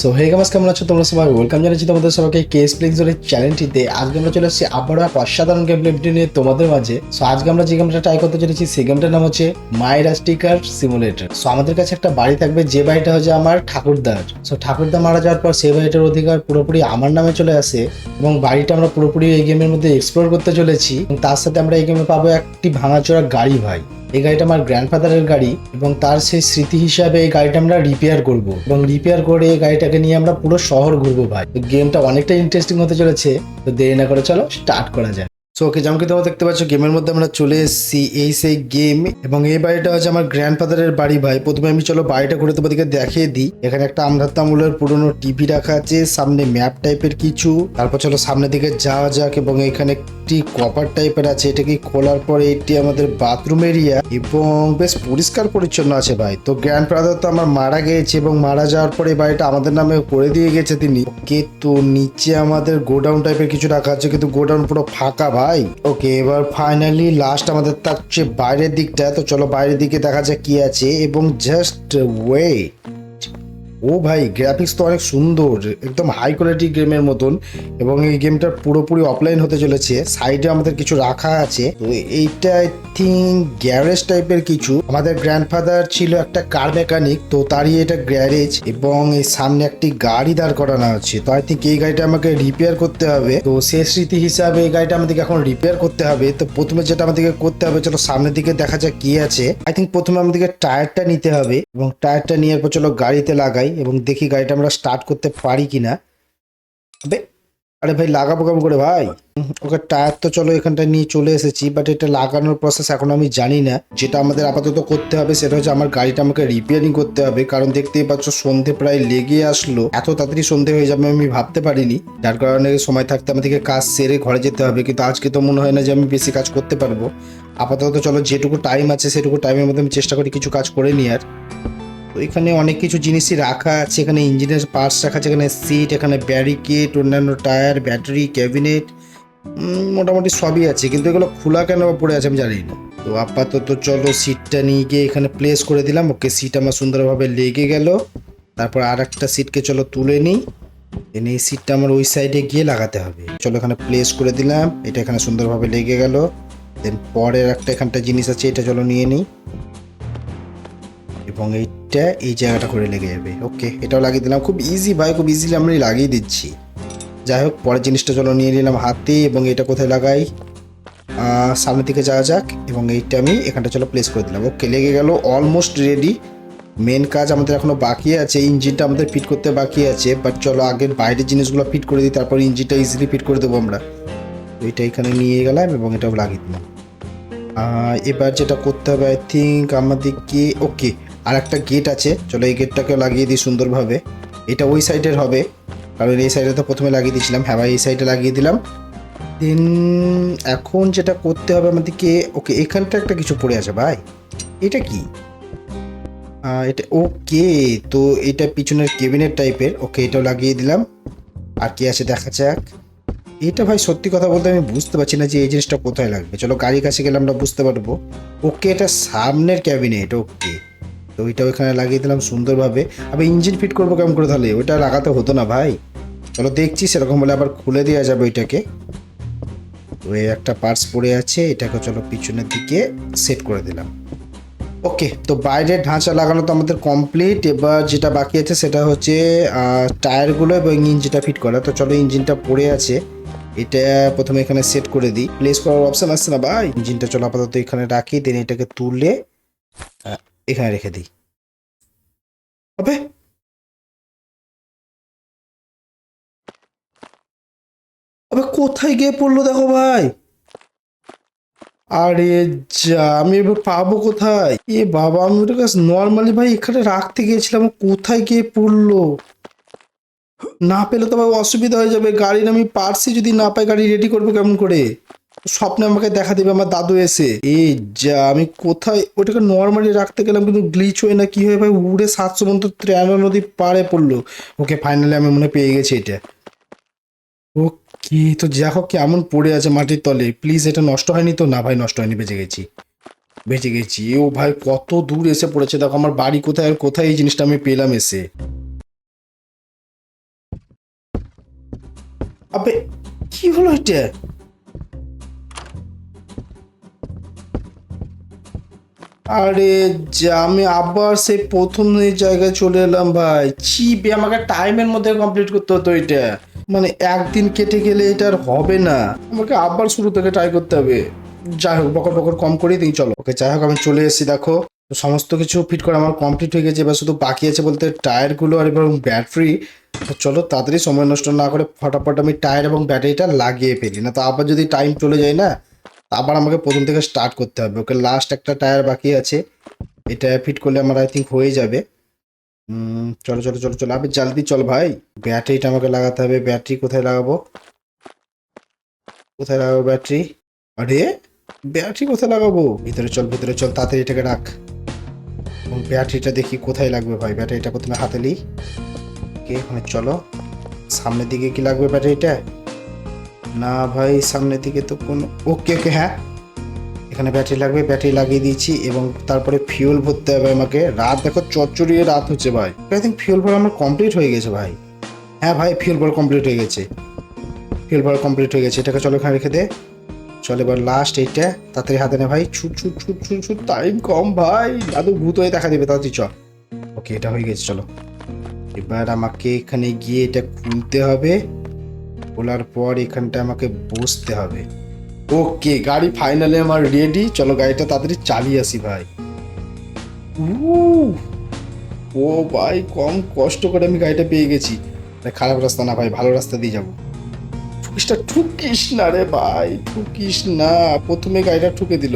So hey গামাস কেমন আছো? তোমরা সবাই ওয়েলকাম জানাচ্ছি তোমাদের সবাইকে কেস প্লেক্সের চ্যানেলটিতে আজকে আমরা চলে এসেছি আবারও এক অসাধারণ গেম প্লে নিয়ে তোমাদের মাঝে। সো আজকে আমরা যে গেমটা ট্রাই করতে চলেছি, সেই গেমটার নাম হচ্ছে মাইরা স্টিকার সিমুলেটর সো আমাদের কাছে একটা বাড়ি থাকবে, যে বাড়িটা হচ্ছে আমার ঠাকুরদার। সো ঠাকুরদা মারা যাওয়ার পর সেই বাড়িটার অধিকার পুরোপুরি আমার নামে চলে আসে এবং বাড়িটা আমরা পুরোপুরি এই গেমের মধ্যে এক্সপ্লোর করতে চলেছি। তার সাথে আমরা এই গেমে পাবো একটি ভাঙাচোরা গাড়ি ভাই। এই গাড়িটা আমার গ্র্যান্ডফাদারের গাড়ি এবং তার সেই স্মৃতি হিসাবে এই গাড়িটা আমরা রিপেয়ার করব এবং রিপেয়ার করে এই গাড়িটাকে নিয়ে আমরা পুরো শহর ঘুরবো ভাই। গেমটা অনেকটা ইন্টারেস্টিং হতে চলেছে। তো দেরি না করে চলো স্টার্ট করা যায় সো ওকে যেমন তোমরা দেখতে পাচ্ছ, গেমের মধ্যে আমরা চলে এসেছি এই সেই গেম, এবং এই বাড়িটা হচ্ছে আমার গ্র্যান্ডফাদারের বাড়ি ভাই। প্রথমে আমি চলো বাড়িটা ঘুরে তোমাদেরকে দেখিয়ে দিই। এখানে একটা আমরাত্তা আমলের পুরনো টিভি রাখা আছে, সামনে ম্যাপ টাইপের কিছু। তারপর চলো সামনের দিকে যাওয়া যাক, এবং এখানে একটি কপার টাইপের আছে এটাকে খোলার পরে এটি আমাদের বাথরুম এরিয়া এবং বেশ পরিষ্কার পরিচ্ছন্ন আছে ভাই। তো গ্র্যান্ডফাদার তো আমার মারা গিয়েছে, এবং মারা যাওয়ার পরে বাড়িটা আমাদের নামে করে দিয়ে গেছে তিনি। ওকে তো নিচে আমাদের গোডাউন টাইপের কিছু রাখা আছে, কিন্তু গোডাউন পুরো ফাঁকা ভাই। ওকে, এবার ফাইনালি লাস্ট আমাদের থাকছে বাইরের দিকটা। তো চলো বাইরের দিকে দেখা যাক কি আছে। এবং জাস্ট ওয়েট ও ভাই গ্রাফিক্স তো অনেক সুন্দর, একদম হাই কোয়ালিটি গেমের মতন এবং এই গেমটা পুরোপুরি অফলাইন হতে চলেছে। সাইডে আমাদের কিছু রাখা আছে। তো এইটা আই থিঙ্ক গ্যারেজ টাইপের কিছু। আমাদের গ্র্যান্ডফাদার ছিল একটা কার মেকানিক তো তারই এটা গ্যারেজ এবং এই সামনে একটি গাড়ি দাঁড় করানো আছে। তো আই থিঙ্ক এই গাড়িটা আমাকে রিপেয়ার করতে হবে। তো সে স্মৃতি হিসাবে এই গাড়িটা আমাদেরকে এখন রিপেয়ার করতে হবে। তো প্রথমে যেটা আমাদেরকে করতে হবে, চলো সামনের দিকে দেখা যাক কি আছে। আই থিঙ্ক প্রথমে আমাদেরকে টায়ারটা নিতে হবে এবং টায়ারটা নেওয়ার পর চলো গাড়িতে লাগাই। এবং দেখি গাড়িটা আমরা স্টার্ট করতে পারি কিনা। আবে, আরে ভাই, লাগাবো কেমন করে ভাই? ওকে টায়ার তো চলো এখানটা নিয়ে চলে এসেছি বাট এটা লাগানোর প্রসেস এখন আমি জানি না। যেটা আমাদের আপাতত করতে হবে, সেটা হচ্ছে আমার গাড়িটা আমাকে রিপেয়ারিং করতে হবে, কারণ দেখতেই পাচ্ছ সন্ধে প্রায় লেগে আসলো। এত তাড়াতাড়ি সন্ধে হয়ে যাবে আমি ভাবতে পারিনি। যার কারণে সময় থাকতে আমাদেরকে কাজ সেরে ঘরে যেতে হবে, কিন্তু আজকে তো মনে হয় না যে আমি বেশি কাজ করতে পারব। আপাতত চলো যেটুকু টাইম আছে, সেটুকু টাইমের মধ্যে আমি চেষ্টা করি কিছু কাজ করে নেওয়ার। তো এখানে অনেক কিছু জিনিসই রাখা আছে। এখানে ইঞ্জিনের পার্টস রাখা আছে। এখানে সিট এখানে ব্যারিকেড অন্যান্য টায়ার ব্যাটারি ক্যাবিনেট মোটামুটি সবই আছে। কিন্তু এগুলো খোলা কেন পড়ে আছে আমি জানি না তো আপাতত চলো সিটটা নিয়ে গিয়ে এখানে প্লেস করে দিলাম। ওকে সিট আমার সুন্দরভাবে লেগে গেল। তারপর আর একটা সিটকে চলো তুলে নিই। এনে এই সিটটা আমার ওই সাইডে গিয়ে লাগাতে হবে। চলো এখানে প্লেস করে দিলাম। এটা এখানে সুন্দরভাবে লেগে গেল। দেন পরের একটা এখানটা জিনিস আছে, এটা চলো নিয়ে নিই। এবং এইটা এই জায়গাটা করে লেগে যাবে। ওকে এটাও লাগিয়ে দিলাম। খুব ইজি ভাই, খুব ইজিলি আমরা লাগিয়ে দিচ্ছি। যাই হোক, পরের জিনিসটা চলো নিয়ে নিলাম হাতে এবং এটা কোথায় লাগাই? সামনের দিকে যাওয়া যাক এবং এইটা আমি এখানটা চলো প্লেস করে দিলাম। ওকে লেগে গেল অলমোস্ট রেডি মেন কাজ আমাদের এখনও বাকি আছে, ইঞ্জিনটা আমাদের ফিট করতে বাকি আছে বাট চলো আগের বাইরের জিনিসগুলো ফিট করে দিই, তারপর ইঞ্জিনটা ইজিলি ফিট করে দেবো আমরা। এটা এখানে নিয়ে গেলাম এবং এটাও লাগিয়ে দিলাম। এবার যেটা করতে হবে আই থিঙ্ক আমাদেরকে ওকে আর একটা গেট আছে। চলো এই গেটটাকে লাগিয়ে দিই সুন্দরভাবে। এটা ওই সাইডের হবে। কারণ এই সাইডে তো প্রথমে লাগিয়ে দিয়েছিলাম। হ্যাঁ এই সাইডে লাগিয়ে দিলাম। দেন এখন যেটা করতে হবে আমাদেরকে ওকে এখানটা একটা কিছু পড়ে আছে ভাই। এটা কি? এটা ওকে তো এটা পিছনের কেবিনেট টাইপের ওকে এটাও লাগিয়ে দিলাম। আর কি আছে দেখা যাক। এটা ভাই সত্যি কথা বলতে আমি বুঝতে পারছি না যে এই জিনিসটা কোথায় লাগবে। চলো গাড়ির কাছে গেলে আমরা বুঝতে পারব। ওকে এটা সামনের ক্যাবিনেট ওকে তো ওইটা ওইখানে লাগিয়ে দিলাম সুন্দরভাবে। আবার ইঞ্জিন ফিট করব কেমন করে তাহলে? ওইটা লাগাতে হতো না ভাই। চলো দেখছি সেরকম হলে আবার খুলে দেওয়া যাবে ওইটাকে। তো এই একটা পার্টস পড়ে আছে, এটাকে চলো পিছনের দিকে সেট করে দিলাম। ওকে তো বাইরের ঢাঁচা লাগানো তো আমাদের কমপ্লিট এবার যেটা বাকি আছে সেটা হচ্ছে টায়ারগুলো এবং ইঞ্জিনটা ফিট করা। তো চলো ইঞ্জিনটা পড়ে আছে। এটা প্রথমে এখানে সেট করে দিই। প্লেস করার অপশন আসছে না ভাই। ইঞ্জিনটা চলো আপাতত এখানে রাখি দেন এটাকে তুলে এখানে রেখে দিই। হবে? আবে কোথায় গিয়ে পড়ল দেখো ভাই? আরে যা, আমি এবার পাবো কোথায়? এ বাবা, আমি ওটা নর্মালি ভাই এখানে রাখতে গিয়েছিলাম, কোথায় গিয়ে পড়ল? না পেলে তো ভাই অসুবিধা হয়ে যাবে গাড়ির আমি পারছি যদি না পাই, গাড়ি রেডি করব কেমন করে? স্বপ্নে আমাকে দেখা দেবে আমার দাদু এসে। এই যা, আমি কোথায়? ওটাকে নর্মালি রাখতে গেলাম কিন্তু গ্লিচ হয়ে না, কি হয়ে ভাই? উড়ে সাত সমুদ্র ত্রিয়ানো নদী পাড়ে পড়ল। ওকে ফাইনালি আমি মনে পেয়ে গেছি এটা। ও কি তো দেখো কেমন পড়ে আছে মাটির তলে? প্লিজ এটা নষ্ট হয়নি তো? না ভাই, নষ্ট হয়নি, বেঁচে গেছি। বেঁচে গেছি। ও ভাই, কত দূর এসে পড়েছে? দেখো, আমার বাড়ি কোথায় আর কোথায় এই জিনিসটা আমি পেলাম এসে। আবে, কি হলো এটা? আরে আমি আবার সেই প্রথম জায়গায় চলে এলাম ভাই। চিপে আমাকে টাইমের মধ্যে কমপ্লিট করতে হতো এটা। মানে একদিন কেটে গেলে এটা আর হবে না। আমাকে আবার শুরু থেকে ট্রাই করতে হবে। যাই হোক, বকর বকর কম করে দিই, চলো। ওকে যাই হোক, আমি চলে এসেছি, দেখো। তো সমস্ত কিছু ফিট করা আমার কমপ্লিট হয়ে গেছে। এবার শুধু বাকি আছে বলতে টায়ারগুলো আর এবং ব্যাটারি তো চলো, তাড়াতাড়ি সময় নষ্ট না করে ফটাফট আমি টায়ার এবং ব্যাটারিটা লাগিয়ে ফেলি। না তো আবার যদি টাইম চলে যায় না আবার আমাকে প্রথম থেকে স্টার্ট করতে হবে। ওকে লাস্ট একটা টায়ার বাকি আছে। এটা ফিট করলে আমার আই থিঙ্ক হয়ে যাবে। চলো চলো চলো চলো। আবে জলদি চল ভাই। ব্যাটারিটা আমাকে লাগাতে হবে। ব্যাটারি কোথায় লাগাবো? কোথায় লাগাবো ব্যাটারি আরে ব্যাটারি কোথায় লাগাবো? ভিতরে চল ভিতরে চল, তাড়াতাড়ি এটাকে রাখ। ব্যাটারিটা দেখি কোথায় লাগবে ভাই। ব্যাটারিটা প্রথমে হাতে নিই। ওকে ওখানে চলো। সামনের দিকে কি লাগবে ব্যাটারিটা না ভাই সামনের দিকে তো কোনো, ওকে ওকে হ্যাঁ। এখানে ব্যাটারি লাগবে ব্যাটারি লাগিয়ে দিয়েছি এবং তারপরে ফিউল ভরতে হবে আমাকে। রাত দেখো, চচ্চড়িয়ে রাত হচ্ছে ভাই। আই থিঙ্ক ফিউল ভরা আমার কমপ্লিট হয়ে গেছে ভাই। হ্যাঁ ভাই ফিউল ভরা কমপ্লিট হয়ে গেছে। ফিউল ভরা কমপ্লিট হয়ে গেছে। এটাকে চলো এখানে রেখে দে। চল এবার লাস্ট এইটা। তাড়াতাড়ি হাতে নে ভাই। ছুট ছুট ছুট ছুট ছুট টাইম কম ভাই। দাদু ভূত হয়ে দেখা দেবে, তাড়াতাড়ি চল। ওকে এটা হয়ে গেছে, চলো। এবার আমাকে এখানে গিয়ে এটা খুলতে হবে। খোলার পর এখানটা আমাকে বসতে হবে। ওকে, গাড়ি ফাইনালি আমার রেডি চলো গাড়িটা তাড়াতাড়ি চালিয়ে আসি ভাই। ও ভাই, কম কষ্ট করে আমি গাড়িটা পেয়ে গেছি। খারাপ রাস্তা না ভাই, ভালো রাস্তা দিয়ে যাব। ঠুকিসটা ঠুকিস না রে ভাই, ঠুকিস না। প্রথমে গাড়িটা ঠুকে দিল।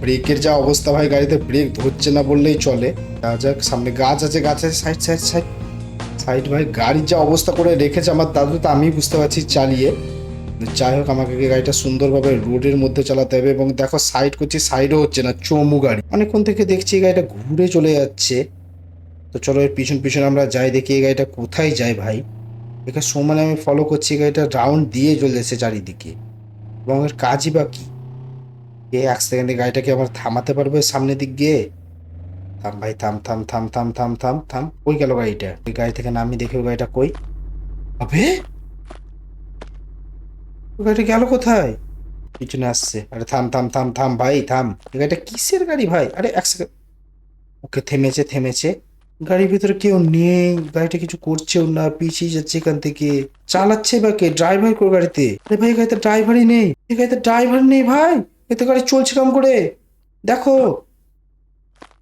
ব্রেকের যা অবস্থা ভাই, গাড়িতে ব্রেক ধরছে না বললেই চলে। যা যাক, সামনে গাছ আছে গাছ আছে, সাইড সাইড সাইড। সাইড ভাই, গাড়ির যা অবস্থা করে রেখেছে আমার দাদু, তো আমি বুঝতে পারছি, চালিয়ে। যাই হোক, আমাকে গাড়িটা সুন্দরভাবে রোডের মধ্যে চালাতে হবে এবং দেখো সাইড করছি সাইডও হচ্ছে না, চমু গাড়ি। অনেকক্ষণ থেকে দেখছি গাড়িটা ঘুরে চলে যাচ্ছে। তো চলো, এর পিছন পিছন আমরা যাই, দেখি এই গাড়িটা কোথায় যায় ভাই। এখানে সমানে আমি ফলো করছি গাড়িটা রাউন্ড দিয়ে চলে যাচ্ছে চারিদিকে। এবং এর কাজই বা কি? এ এক সেকেন্ডে গাড়িটাকে আমার থামাতে পারবে সামনের দিক গিয়ে? থাম ভাই, থাম থাম থাম থাম থাম থাম থাম। কই গেল গাড়িটা? ওই গাড়ি থেকে নামি দেখে ওই গাড়িটা কই? আবে! ওই গাড়িটা গেল কোথায়? পিছনে আসছে। আরে থাম থাম থাম থাম ভাই, থাম। এই গাড়িটা কিসের গাড়ি ভাই? আরে এক সেকেন্ড। ওকে, থেমেছে থেমেছে। গাড়ির ভিতরে কেউ নেই। গাড়িটা কিছু করছেও না, পিছিয়ে যাচ্ছে এখান থেকে। চালাচ্ছে বা কে? ড্রাইভার কোর গাড়িতে? আরে ভাই গাড়িতে ড্রাইভারই নেই। এই গাড়িতে ড্রাইভার নেই ভাই। এতে গাড়ি চলছে কাম করে? দেখো।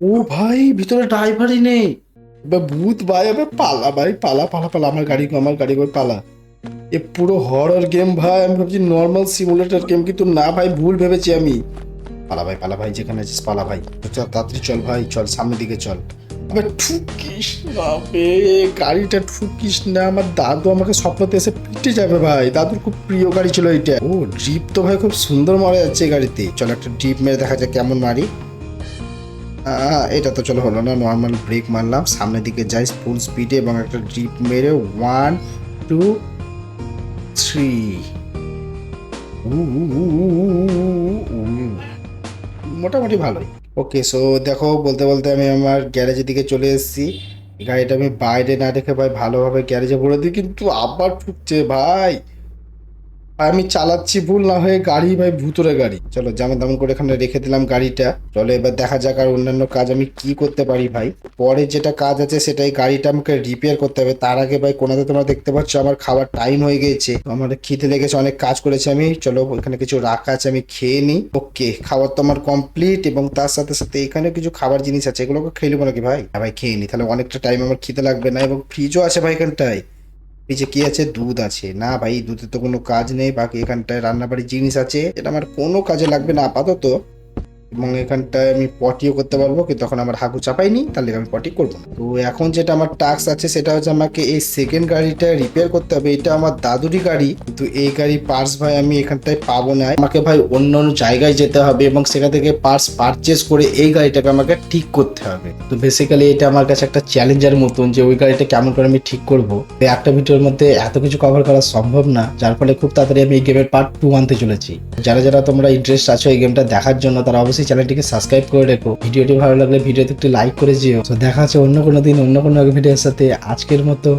ও ভাই, ভিতরে ড্রাইভারই নেই। ভূত ভাই আবে পালা ভাই, পালা পালা পালা, আমার গাড়ি আমার গাড়ি করে পালা। এ পুরো হরর গেম ভাই, আমি ভাবছি নর্মাল সিমুলেটর গেম কিন্তু না ভাই, ভুল ভেবেছি আমি। পালা ভাই পালা ভাই, যেখানে আছিস, পালা ভাই। চল, তাড়াতাড়ি চল ভাই, চল, সামনের দিকে চল। আবে ঠুকিস না বে, গাড়িটা ঠুকিস না, আমার দাদু আমাকে স্বপ্নতে এসে পিটে যাবে ভাই। দাদুর খুব প্রিয় গাড়ি ছিল এটা ও ড্রিপ তো ভাই খুব সুন্দর মারা যাচ্ছে গাড়িতে। চল একটা ড্রিপ মেরে দেখা যাক কেমন মারি। এটা তো চলো হলো না নর্মাল ব্রেক মারলাম। সামনের দিকে যাই ফুল স্পিডে এবং একটা ড্রিপ মেরে ওয়ান টু থ্রি মোটামুটি ভালোই। ওকে সো দেখো, বলতে বলতে আমি আমার গ্যারেজের দিকে চলে এসেছি। গাড়িটা আমি বাইরে না রেখে ভাই ভালোভাবে গ্যারেজে ভরে দিই, কিন্তু আবার ঠুকছে ভাই। আমি চালাচ্ছি ভুল না হয়ে গাড়ি ভাই ভুতুরে গাড়ি। চলো যেমন তেমন করে এখানে রেখে দিলাম গাড়িটা। চলো এবার দেখা যাক আর অন্যান্য কাজ আমি কি করতে পারি ভাই। পরে যেটা কাজ আছে সেটাই গাড়িটা আমাকে রিপেয়ার করতে হবে। তার আগে ভাই কোনাতে তোমরা দেখতে পাচ্ছ আমার খাবার টাইম হয়ে গেছে আমার খিদে লেগেছে, অনেক কাজ করেছি আমি। চলো এখানে কিছু রাখা আছে, আমি খেয়ে নিই। ওকে খাবার তো আমার কমপ্লিট এবং তার সাথে সাথে এখানে কিছু খাবার জিনিস আছে। এগুলোকে খেয়ে নেব নাকি ভাই? হ্যাঁ ভাই, খেয়ে নি। তাহলে অনেকটা টাইম আমার খিদে লাগবে না এবং ফ্রিজও আছে ভাই এখানটায়। নিচে কি আছে? দুধ আছে। না ভাই, দুধের তো কোনো কাজ নেই, বাকি এখানটায় রান্নাবাড়ির জিনিস আছে। এটা আমার কোনো কাজে লাগবে না, আপাতত। এবং এখানটায় আমি পটিও করতে পারব, কিন্তু তখন আমার হাগু চাপাইনি তাহলে আমি পটি করব তো এখন যেটা আমার টাস্ক আছে, সেটা হচ্ছে আমাকে এই সেকেন্ড গাড়িটা রিপেয়ার করতে হবে। এটা আমার দাদুরই গাড়ি, কিন্তু এই গাড়ি পার্স ভাই আমি এখানটায় পাবো না। আমাকে ভাই অন্য অন্য জায়গায় যেতে হবে এবং সেখান থেকে পার্স পারচেস করে এই গাড়িটাকে আমাকে ঠিক করতে হবে। তো বেসিক্যালি এটা আমার কাছে একটা চ্যালেঞ্জের মতন যে ওই গাড়িটা কেমন করে আমি ঠিক করব। একটা ভিডিওর মধ্যে এত কিছু কভার করা সম্ভব না, যার ফলে খুব তাড়াতাড়ি আমি এই গেমের পার্ট টু আনতে চলেছি। যারা যারা তোমরা ইন্টারেস্ট আছো এই গেমটা দেখার জন্য, তারা অবশ্যই চ্যানেলটিকে সাবস্ক্রাইব করে রেখো। ভিডিওটি ভালো লাগলে ভিডিওতে একটু লাইক করে যেও। তো দেখা হচ্ছে অন্য কোনো দিন অন্য কোনো ভিডিওর সাথে। আজকের মতো